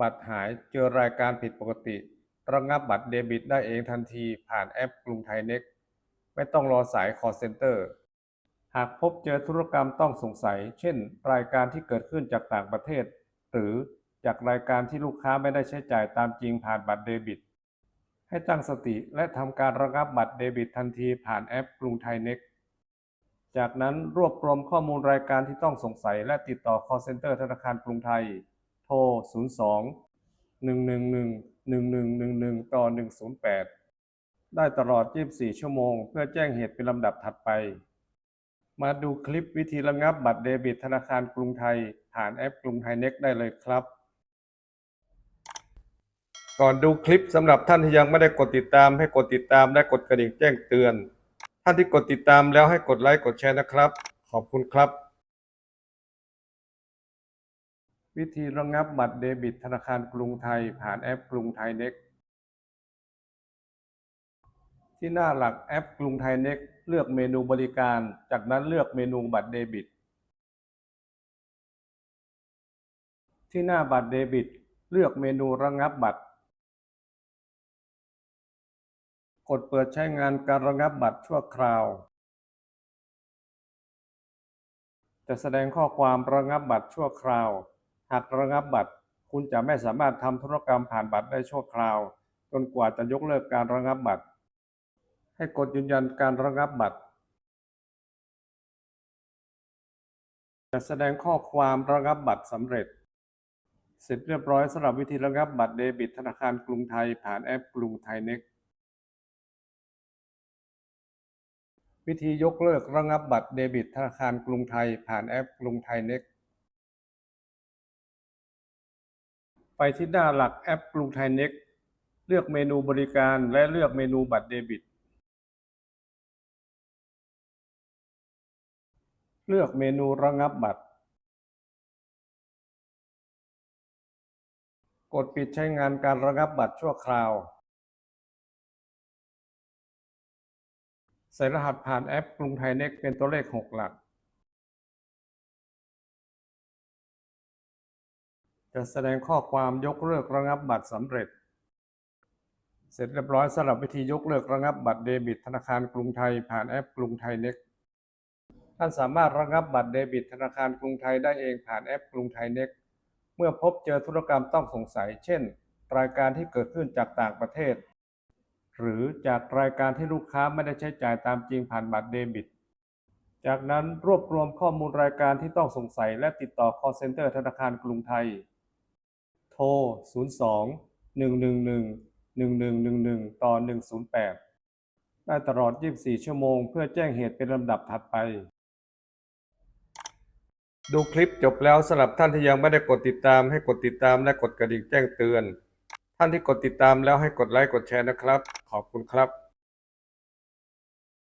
บัตรหายเจอรายการผิดปกติ ระงับบัตรเดบิตได้เองทันทีผ่านแอปกรุงไทยเน็กไม่ต้องรอสาย call center หากพบเจอธุรกรรมต้องสงสัย เช่น รายการที่เกิดขึ้นจากต่างประเทศ หรือจากรายการที่ลูกค้าไม่ได้ใช้จ่ายตามจริงผ่านบัตรเดบิต ให้ตั้งสติและทำการระงับบัตรเดบิตทันทีผ่านแอปกรุงไทยเน็กจากนั้นรวบรวมข้อมูลรายการที่ต้องสงสัยและติดต่อ call center ธนาคารกรุงไทย โทร 02 111 1111 ต่อ 108 ได้ตลอด 24 ชั่วโมง เพื่อแจ้งเหตุเป็นลำดับถัดไป มาดูคลิปวิธีระงับบัตรเดบิตธนาคารกรุงไทย ผ่านแอปกรุงไทยเน็กได้เลยครับ ก่อนดูคลิปสำหรับท่านที่ยังไม่ได้กดติดตามให้กดติดตามและกดกระดิ่งแจ้งเตือน ท่านที่กดติดตามแล้วให้กดไลค์กดแชร์นะครับ ขอบคุณครับ วิธีระงับบัตรเดบิตธนาคารกรุงไทย ผ่านแอปกรุงไทยเน็กที่หน้าหลักแอปกรุงไทยเน็กเลือกเมนูบริการ จากนั้นเลือกเมนูบัตรเดบิต ที่หน้าบัตรเดบิต เลือกเมนูระงับบัตร กดเปิดใช้งานการระงับบัตรชั่วคราว จะแสดงข้อความระงับบัตรชั่วคราว หากระงับบัตร คุณจะไม่สามารถทำธุรกรรมผ่านบัตรได้ชั่วคราว จนกว่าจะยกเลิกการระงับบัตร ให้กดยืนยันการระงับบัตร จะแสดงข้อความระงับบัตรสำเร็จ เสร็จเรียบร้อยสำหรับวิธีระงับบัตรเดบิตธนาคารกรุงไทยผ่านแอปกรุงไทยเน็กวิธียกเลิกระงับบัตรเดบิตธนาคารกรุงไทยผ่านแอปกรุงไทยเน็ก ไปที่หน้าหลักแอปกรุงไทยเน็กเลือกเมนูบริการและเลือกเมนูบัตรเดบิต เลือกเมนูระงับบัตร กดปิดใช้งานการระงับบัตรชั่วคราว ใส่รหัสผ่านแอปกรุงไทยเน็กเป็นตัวเลข 6 หลัก จะแสดงข้อความยกเลิกระงับบัตรสำเร็จ เสร็จเรียบร้อยสำหรับวิธียกเลิกระงับบัตรเดบิตธนาคารกรุงไทยผ่านแอปกรุงไทยเน็กท่านสามารถระงับบัตรเดบิตธนาคารกรุงไทยได้เองผ่านแอปกรุงไทยเน็กเมื่อพบเจอธุรกรรมต้องสงสัย เช่น รายการที่เกิดขึ้นจากต่างประเทศ หรือจากรายการที่ลูกค้าไม่ได้ใช้จ่ายตามจริงผ่านบัตรเดบิต จากนั้นรวบรวมข้อมูลรายการที่ต้องสงสัย และติดต่อ call center ธนาคารกรุงไทย ทร 02 111 1111 ต่อ 108 ได้ตลอด 24 ชั่วโมง เพื่อแจ้งเหตุเป็นลำดับถัดไป ดูคลิปจบแล้วสำหรับท่านที่ยังไม่ได้กดติดตามให้กดติดตามและกดกระดิ่งแจ้งเตือน ท่านที่กดติดตามแล้วให้กดไลค์กดแชร์นะครับ ขอบคุณครับ